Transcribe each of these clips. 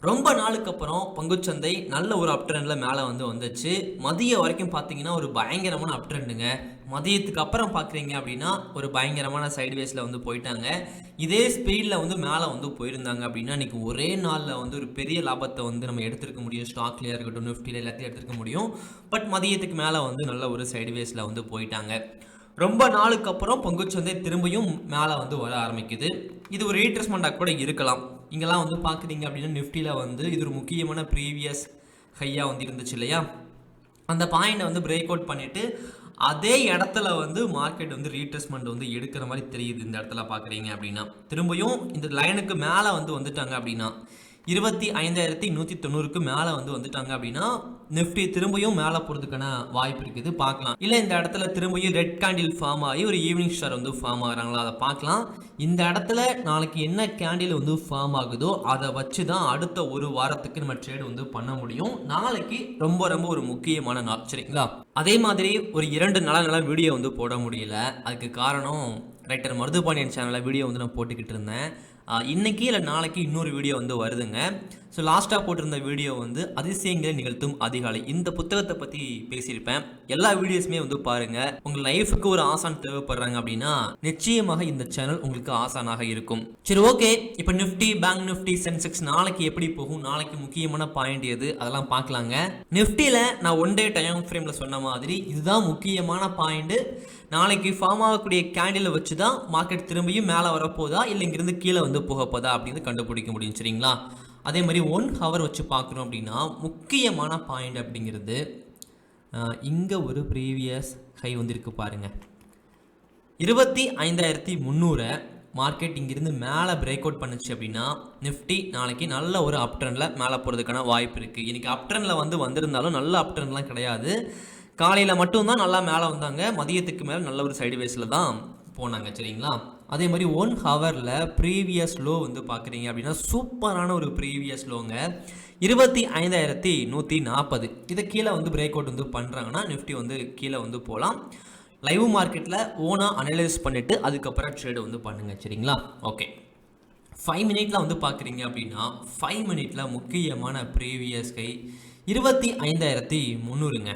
ரொம்ப நாளுக்கு அப்புறம் பங்குச்சந்தை நல்ல ஒரு அப் ட்ரெண்டில் மேலே வந்து வந்துச்சு. மதியம் வரைக்கும் பார்த்தீங்கன்னா ஒரு பயங்கரமான அப் ட்ரெண்டுங்க மதியத்துக்கு அப்புறம் பார்க்குறீங்க அப்படின்னா ஒரு பயங்கரமான சைட்வேஸில் வந்து போயிட்டாங்க. இதே ஸ்பீடில் வந்து மேலே வந்து போயிருந்தாங்க அப்படின்னா இன்றைக்கி ஒரே நாளில் வந்து ஒரு பெரிய லாபத்தை வந்து நம்ம எடுத்துருக்க முடியும். ஸ்டாக்லேயே இருக்கட்டும் நிஃப்டியில் எல்லாத்தையும் எடுத்துருக்க முடியும். பட் மதியத்துக்கு மேலே வந்து நல்ல ஒரு சைட்வேஸில் வந்து போயிட்டாங்க. ரொம்ப நாளுக்கு அப்புறம் பங்குச்சந்தை திரும்பியும் மேலே வந்து வர ஆரம்பிக்குது. இது ஒரு ரீட்ரெஸ்மெண்ட்டாக கூட இருக்கலாம். இங்கெல்லாம் வந்து பார்க்குறீங்க அப்படின்னா நிஃப்டியில் வந்து இது ஒரு முக்கியமான ப்ரீவியஸ் ஹையாக வந்து இருந்துச்சு இல்லையா? அந்த பாயிண்டை வந்து பிரேக் அவுட் பண்ணிவிட்டு அதே இடத்துல வந்து மார்க்கெட் வந்து ரீட்ரெஸ்மெண்ட் வந்து எடுக்கிற மாதிரி தெரியுது இந்த இடத்துல பார்க்குறீங்க அப்படின்னா. திரும்பியும் இந்த லைனுக்கு மேலே வந்து வந்துட்டாங்க அப்படின்னா. இருபத்தி ஐந்தாயிரத்தி நூற்றி தொண்ணூறுக்கு மேலே வந்து வந்துட்டாங்க அப்படின்னா நிஃப்டி திரும்பியும் மேலே போகிறதுக்கான வாய்ப்பு இருக்குது. பார்க்கலாம். இல்லை இந்த இடத்துல திரும்பியும் ரெட் கேண்டில் ஃபார்ம் ஆகி ஒரு ஈவினிங் ஸ்டார் வந்து ஃபார்ம் ஆகுறாங்களா? அதை பார்க்கலாம். இந்த இடத்துல நாளைக்கு என்ன கேண்டில் வந்து ஃபார்ம் ஆகுதோ அதை வச்சு தான் அடுத்த ஒரு வாரத்துக்கு நம்ம ட்ரேட் வந்து பண்ண முடியும். நாளைக்கு ரொம்ப ரொம்ப ஒரு முக்கியமான நாள் சரிங்களா? அதே மாதிரி ஒரு இரண்டு நல்ல நல்ல வீடியோ வந்து போட முடியல. அதுக்கு காரணம் ரைட்டர் மருதுபாண்டியன் சேனலில் வீடியோ வந்து நான் போட்டுக்கிட்டு இருந்தேன். இன்னைக்கு இல்லை நாளைக்கு இன்னொரு வீடியோ வந்து வருதுங்க. ஸோ லாஸ்ட்டாக போட்டிருந்த வீடியோ வந்து அதிசயங்களை நிகழ்த்தும் அதிகாலை. இந்த புத்தகத்தை பற்றி பேசியிருப்பேன். எல்லா வீடியோஸுமே வந்து பாருங்கள் உங்கள் லைஃபுக்கு ஒரு ஆசான் தேவைப்படுறாங்க அப்படின்னா நிச்சயமாக இந்த சேனல் உங்களுக்கு ஆசானாக இருக்கும். சரி ஓகே இப்போ நிஃப்டி பேங்க் நிஃப்டி சென்செக்ஸ் நாளைக்கு எப்படி போகும்? நாளைக்கு முக்கியமான பாயிண்ட் எது? அதெல்லாம் பார்க்கலாங்க. நிஃப்டியில் நான் ஒன் டே டைம் ஃப்ரேமில் சொன்ன மாதிரி இதுதான் முக்கியமான பாயிண்ட்டு நாளைக்கு ஃபார்ம் ஆகக்கூடிய கேண்டிலை வச்சு தான் மார்க்கெட் திரும்பியும் மேலே வரப்போதா? இல்லை இங்கிருந்து கீழே வந்து வந்து போதா அப்படின்னு கண்டுபிடிக்க முடியும் சரிங்களா? அதே மாதிரி ஒன் ஹவர் வச்சு பார்க்குறோம் அப்படின்னா முக்கியமான பாயிண்ட் அப்படிங்கிறது இங்கே ஒரு ப்ரீவியஸ் ஹை வந்திருக்கு பாருங்கள் இருபத்தி ஐந்தாயிரத்தி முந்நூறை மார்க்கெட் இங்கிருந்து மேலே பிரேக் அவுட் பண்ணுச்சு அப்படின்னா நிஃப்டி நாளைக்கு நல்ல ஒரு அப் மேலே போகிறதுக்கான வாய்ப்பு இருக்குது இன்றைக்கி அப் வந்து வந்திருந்தாலும் நல்ல அப்டர்ன்லாம் கிடையாது. காலையில் மட்டும்தான் நல்லா மேலே வந்தாங்க. மதியத்துக்கு மேலே நல்ல ஒரு சைடுவேஸில் தான் போனாங்க சரிங்களா? அதே மாதிரி ஒன் ஹவரில் ப்ரீவியஸ் லோ வந்து பார்க்குறீங்க அப்படின்னா சூப்பரான ஒரு ப்ரீவியஸ் லோங்க இருபத்தி ஐந்தாயிரத்தி நூற்றி நாற்பது இதை கீழே வந்து பிரேக் அவுட் வந்து பண்ணுறாங்கன்னா நிஃப்டி வந்து கீழே வந்து போகலாம் லைவ் மார்க்கெட்டில் ஓனாக அனலைஸ் பண்ணிவிட்டு அதுக்கப்புறம் ட்ரேடு வந்து பண்ணுங்கள் சரிங்களா? ஓகே ஃபைவ் மினிட்ல வந்து பார்க்குறீங்க அப்படின்னா ஃபைவ் மினிட்ல முக்கியமான ப்ரீவியஸ் கை இருபத்தி ஐந்தாயிரத்தி முந்நூறுங்க.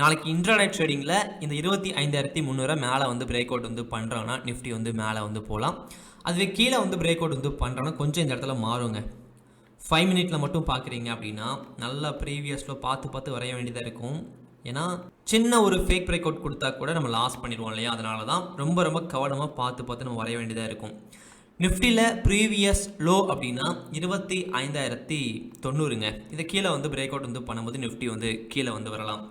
நாளைக்கு இன்ட்ராடே ட்ரேடிங்கில் இந்த இருபத்தி ஐந்தாயிரத்தி முந்நூறு மேலே வந்து பிரேக் அவுட் வந்து பண்ணுறோன்னா நிஃப்டி வந்து மேலே வந்து போகலாம் அதுவே கீழே வந்து பிரேக் அவுட் வந்து பண்ணுறோன்னா கொஞ்சம் இந்த இடத்துல மாறுங்க. ஃபைவ் மினிட்ல மட்டும் பார்க்குறீங்க அப்படின்னா நல்லா ப்ரீவியஸில் பார்த்து பார்த்து வரைய வேண்டியதாக இருக்கும். ஏன்னா சின்ன ஒரு ஃபேக் பிரேக் அவுட் கொடுத்தா கூட நம்ம லாஸ் பண்ணிடுவோம் இல்லையா? அதனால தான் ரொம்ப ரொம்ப கவனமாக பார்த்து பார்த்து நம்ம வரைய வேண்டியதாக இருக்கும். நிஃப்டியில் ப்ரீவியஸ் லோ அப்படின்னா இருபத்தி ஐந்தாயிரத்தி தொண்ணூறுங்க. இதை கீழே வந்து பிரேக் அவுட் வந்து பண்ணும்போது நிஃப்டி வந்து கீழே வந்து வரலாம்.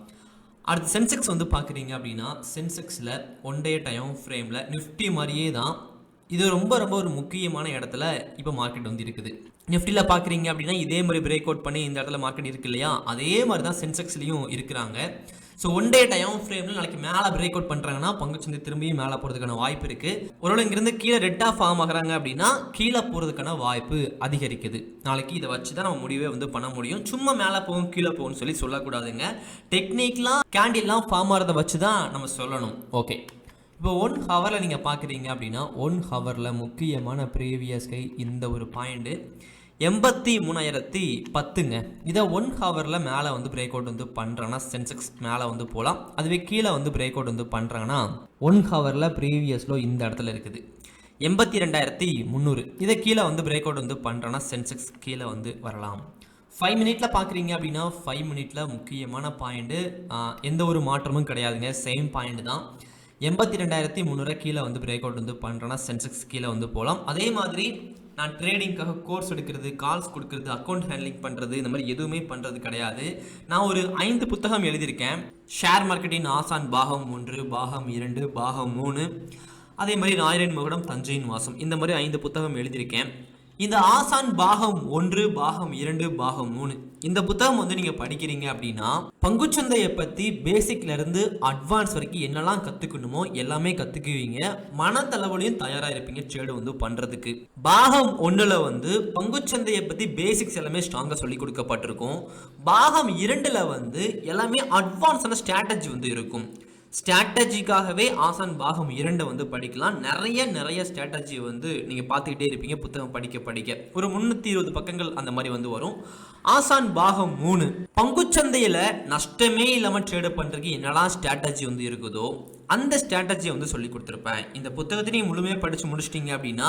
அடுத்து சென்செக்ஸ் வந்து பார்க்குறீங்க அப்படின்னா சென்செக்ஸில் ஒன் டே டைம் ஃப்ரேமில் நிஃப்டி மாதிரியே தான். இது ரொம்ப ரொம்ப ஒரு முக்கியமான இடத்துல இப்போ மார்க்கெட் வந்து இருக்குது. நிஃப்டியில் பார்க்குறீங்க அப்படின்னா இதே மாதிரி பிரேக் அவுட் பண்ணி இந்த இடத்துல மார்க்கெட் இருக்கு இல்லையா? அதே மாதிரி தான் சென்செக்ஸ்லேயும் இருக்கிறாங்க. ஸோ ஒன் டே டைம் ஃப்ரேமில் நாளைக்கு மேலே பிரேக் அவுட் பண்ணுறாங்கன்னா பங்குச்சந்தை திரும்பியும் மேலே போகிறதுக்கான வாய்ப்பு இருக்குது ஒருவேளை இங்கிருந்து கீழே ரெட்டாக ஃபார்ம் ஆகுறாங்க அப்படின்னா கீழே போகிறதுக்கான வாய்ப்பு அதிகரிக்குது. நாளைக்கு இதை வச்சு தான் நம்ம முடிவே வந்து பண்ண முடியும். சும்மா மேலே போகும் கீழே போகும்னு சொல்லி சொல்லக்கூடாதுங்க. டெக்னிக்லாம் கேண்டில்லாம் ஃபார்ம் ஆகிறத வச்சு தான் நம்ம சொல்லணும். ஓகே இப்போ ஒன் ஹவரில் நீங்கள் பார்க்குறீங்க அப்படின்னா ஒன் ஹவரில் முக்கியமான ப்ரீவியஸ் கை இந்த ஒரு பாயிண்ட்டு எண்பத்தி மூணாயிரத்தி பத்துங்க. இதை ஒன் ஹவரில் மேலே வந்து பிரேக் அவுட் வந்து பண்ணுறாங்கன்னா சென்செக்ஸ் மேலே வந்து போகலாம் அதுவே கீழே வந்து பிரேக் அவுட் வந்து பண்ணுறாங்கன்னா ஒன் ஹவரில் ப்ரீவியஸ்லோ இந்த இடத்துல இருக்குது. எண்பத்தி ரெண்டாயிரத்தி முந்நூறு. இதை கீழே வந்து பிரேக் அவுட் வந்து பண்ணுறோன்னா சென்செக்ஸ் கீழே வந்து வரலாம். ஃபைவ் மினிட்ல பார்க்குறீங்க அப்படின்னா ஃபைவ் மினிட்ல முக்கியமான பாயிண்ட்டு எந்த ஒரு மாற்றமும் கிடையாதுங்க. சேம் பாயிண்ட் தான். எண்பத்தி ரெண்டாயிரத்தி முந்நூறு கீழே வந்து பிரேக் அவுட் வந்து பண்ணுறோன்னா சென்செக்ஸ் கீழே வந்து போகலாம் அதே மாதிரி நான் ட்ரேடிங்காக கோர்ஸ் எடுக்கிறது கால்ஸ் கொடுக்கறது அக்கௌண்ட் ஹேண்ட்லிங் பண்ணுறது இந்த மாதிரி எதுவுமே பண்ணுறது கிடையாது. நான் ஒரு ஐந்து புத்தகம் எழுதியிருக்கேன். ஷேர் மார்க்கெட்டின் ஆசான் பாகம் ஒன்று பாகம் இரண்டு பாகம் மூணு. அதே மாதிரி நாயரன் மகுடம் தஞ்சையின் வாசம். இந்த மாதிரி ஐந்து புத்தகம் எழுதியிருக்கேன். இந்த ஆசான் பாகம் ஒன்று பாகம் இரண்டு பாகம் மூணு. இந்த புத்தகம் வந்து நீங்க படிக்கிறீங்க அப்படின்னா பங்குச்சந்தையை பத்தி பேசிக்ல இருந்து அட்வான்ஸ் வரைக்கும் என்னெல்லாம் கத்துக்கணுமோ எல்லாமே கத்துக்குவீங்க. மனத்தளவுலையும் தயாரா இருப்பீங்க ட்ரேடு வந்து பண்றதுக்கு. பாகம் ஒன்றில் வந்து பங்குச்சந்தையை பத்தி பேசிக்ஸ் எல்லாமே ஸ்ட்ராங்கா சொல்லி கொடுக்கப்பட்டிருக்கும். பாகம் இரண்டுல வந்து எல்லாமே அட்வான்ஸான ஸ்ட்ராட்டஜி வந்து இருக்கும். ஸ்ட்ராட்டஜிக்காகவே ஆசான் பாகம் இரண்டை வந்து படிக்கலாம். நிறைய நிறைய ஸ்ட்ராட்டஜி வந்து நீங்கள் பார்த்துக்கிட்டே இருப்பீங்க புத்தகம் படிக்க படிக்க. ஒரு முந்நூற்றி இருபது பக்கங்கள் அந்த மாதிரி வந்து வரும். ஆசான் பாகம் மூணு. பங்குச்சந்தையில் நஷ்டமே இல்லாமல் ட்ரேடு பண்ணுறதுக்கு என்னெல்லாம் ஸ்ட்ராட்டஜி வந்து இருக்குதோ அந்த ஸ்ட்ராட்டஜியை வந்து சொல்லி கொடுத்துருப்பேன். இந்த புத்தகத்தை நீங்கள் முழுமையாக படித்து முடிச்சிட்டிங்க அப்படின்னா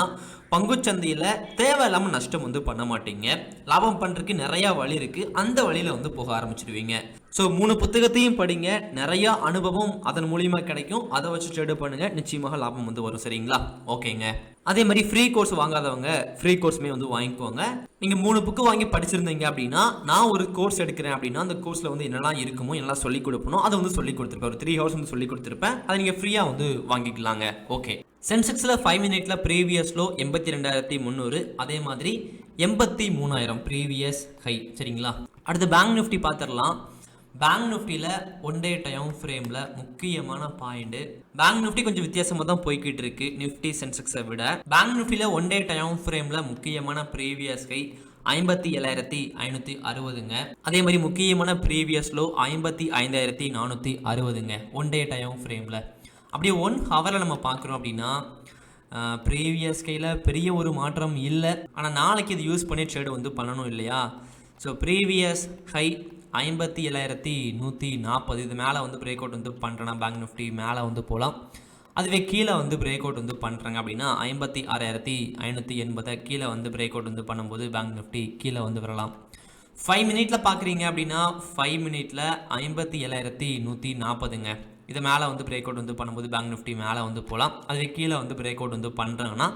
பங்குச்சந்தையில் தேவையில்லாமல் நஷ்டம் வந்து பண்ண மாட்டீங்க. லாபம் பண்ணுறதுக்கு நிறையா வழி இருக்குது அந்த வழியில் வந்து போக ஆரம்பிச்சிடுவீங்க ஸோ மூணு புத்தகத்தையும் படிங்க. நிறையா அனுபவம் அதன் மூலியமாக கிடைக்கும். அதை வச்சு ட்ரேடு பண்ணுங்கள் நிச்சயமாக லாபம் வந்து வரும். சரிங்களா? ஓகேங்க. அதே மாதிரி ஃப்ரீ கோர்ஸ் வாங்காதவங்க ஃப்ரீ கோர்ஸுமே வந்து வாங்கிக்கோங்க. நீங்கள் மூணு புக்கு வாங்கி படிச்சிருந்தீங்க அப்படின்னா நான் ஒரு கோர்ஸ் எடுக்கிறேன் அப்படின்னா அந்த கோர்ஸில் வந்து என்னெல்லாம் இருக்குமோ என்னெல்லாம் சொல்லி கொடுப்பணும் அதை வந்து சொல்லி கொடுத்துருப்பேன். ஒரு த்ரீ ஹவர்ஸ் வந்து சொல்லி கொடுத்துருப்பேன். அதை நீங்கள் ஃப்ரீயாக வந்து வாங்கிக்கலாங்க. ஓகே சென்செக்ஸில் ஃபைவ் மினிட்ல ப்ரீவியஸ்லோ எண்பத்தி ரெண்டாயிரத்தி முந்நூறு அதே மாதிரி எண்பத்தி மூணாயிரம் ப்ரீவியஸ் ஹை சரிங்களா? அடுத்து பேங்க் நிஃப்டி பார்த்துடலாம். பேங்க் நிஃப்டியில் ஒன் டே டைம் ஃப்ரேமில் முக்கியமான பாயிண்ட் பேங்க் நிஃப்டி கொஞ்சம் வித்தியாசமாக தான் போய்கிட்டு இருக்கு நிஃப்டி சென்செக்ஸை விட. பேங்க் நிஃப்டியில் ஒன் டே டைம் ஃப்ரேமில் முக்கியமான ப்ரீவியஸ் கை ஐம்பத்தி ஏழாயிரத்தி ஐநூற்றி அறுபதுங்க. அதே மாதிரி முக்கியமான ப்ரீவியஸ் லோ ஐம்பத்தி ஐந்தாயிரத்தி நானூற்றி அறுபதுங்க ஒன் டே டைம் ஃப்ரேமில் அப்படியே ஒன் ஹவரில் நம்ம பார்க்குறோம் அப்படின்னா ப்ரீவியஸ் கையில் பெரிய ஒரு மாற்றம் இல்லை. ஆனால் நாளைக்கு இது யூஸ் பண்ணி ட்ரேடு வந்து பண்ணணும் இல்லையா? ஸோ ப்ரீவியஸ் ஹை ஐம்பத்தி ஏழாயிரத்தி நூற்றி நாற்பது. இது மேலே வந்து பிரேக் அவுட் வந்து பண்ணுறேன்னா பேங்க் நிஃப்டி மேலே வந்து போகலாம் அதுவே கீழே வந்து பிரேக் அவுட் வந்து பண்ணுறாங்க அப்படின்னா ஐம்பத்தி ஆறாயிரத்தி ஐநூற்றி எண்பதை கீழே வந்து பிரேக் அவுட் வந்து பண்ணும்போது பேங்க் நிஃப்டி கீழே வந்து வரலாம். ஃபைவ் மினிட்ல பார்க்குறீங்க அப்படின்னா ஃபைவ் மினிட்ல ஐம்பத்தி ஏழாயிரத்தி நூற்றி நாற்பதுங்க. இது மேலே வந்து பிரேக் அவுட் வந்து பண்ணும்போது பேங்க் நிஃப்டி மேலே வந்து போகலாம். அதுவே கீழே வந்து பிரேக் அவுட் வந்து பண்ணுறாங்கன்னா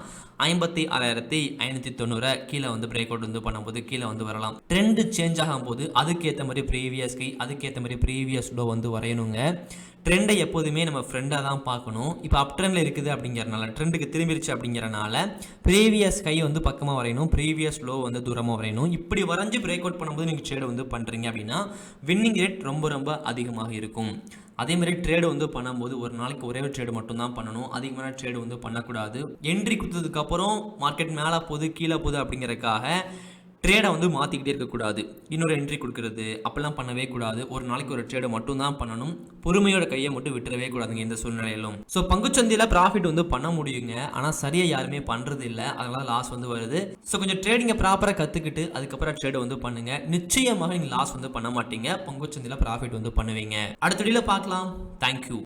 ஐம்பத்தி ஆறாயிரத்தி ஐநூற்றி தொண்ணூறை கீழே வந்து பிரேக் அவுட் வந்து பண்ணும்போது கீழே வந்து வரலாம். ட்ரெண்டு சேஞ்ச் ஆகும்போது அதுக்கேற்ற மாதிரி ப்ரீவியஸ் கை அதுக்கேற்ற மாதிரி ப்ரீவியஸ் லோ வந்து வரையணுங்க. ட்ரெண்டை எப்போதுமே நம்ம ஃப்ரெண்டாக தான் பார்க்கணும். இப்போ அப் ட்ரெண்டில் இருக்குது அப்படிங்கிறனால ட்ரெண்டுக்கு திரும்பிடுச்சு அப்படிங்கிறனால ப்ரீவியஸ் கை வந்து பக்கமாக வரையணும் ப்ரீவியஸ் லோ வந்து தூரமாக வரையணும். இப்படி வரைஞ்சி பிரேக் அவுட் பண்ணும்போது நீங்கள் ட்ரேடு வந்து பண்ணுறீங்க அப்படின்னா வின்னிங் ரேட் ரொம்ப ரொம்ப அதிகமாக இருக்கும். அதே மாதிரி ட்ரேடு வந்து பண்ணும்போது ஒரு நாளைக்கு ஒரே ஒரு ட்ரேடு மட்டும்தான் பண்ணணும். அதிகமான ட்ரேடு வந்து பண்ணக்கூடாது. என்ட்ரி கொடுத்ததுக்கப்புறம் மார்க்கெட் மேலே போகுது கீழே போகுது அப்படிங்கிறதுக்காக ட்ரேடை வந்து மாற்றிக்கிட்டே இருக்கக்கூடாது. இன்னொரு என்ட்ரி கொடுக்கறது அப்பெல்லாம் பண்ணவே கூடாது. ஒரு நாளைக்கு ஒரு ட்ரேடை மட்டும் தான் பண்ணணும். பொறுமையோட கையை மட்டும் விட்டுறவே கூடாதுங்க எந்த சூழ்நிலையிலும். ஸோ பங்குச்சந்தையில் ப்ராஃபிட் வந்து பண்ண முடியுங்க. ஆனால் சரியாக யாருமே பண்ணுறது இல்லை. அதனால லாஸ் வந்து வருது. ஸோ கொஞ்சம் ட்ரேடிங்கை ப்ராப்பராக கற்றுக்கிட்டு அதுக்கப்புறம் ட்ரேடை வந்து பண்ணுங்க. நிச்சயமாக நீங்கள் லாஸ் வந்து பண்ண மாட்டீங்க. பங்குச்சந்தையில் ப்ராஃபிட் வந்து பண்ணுவீங்க. அடுத்த வீடியோல பார்க்கலாம். தேங்க்யூ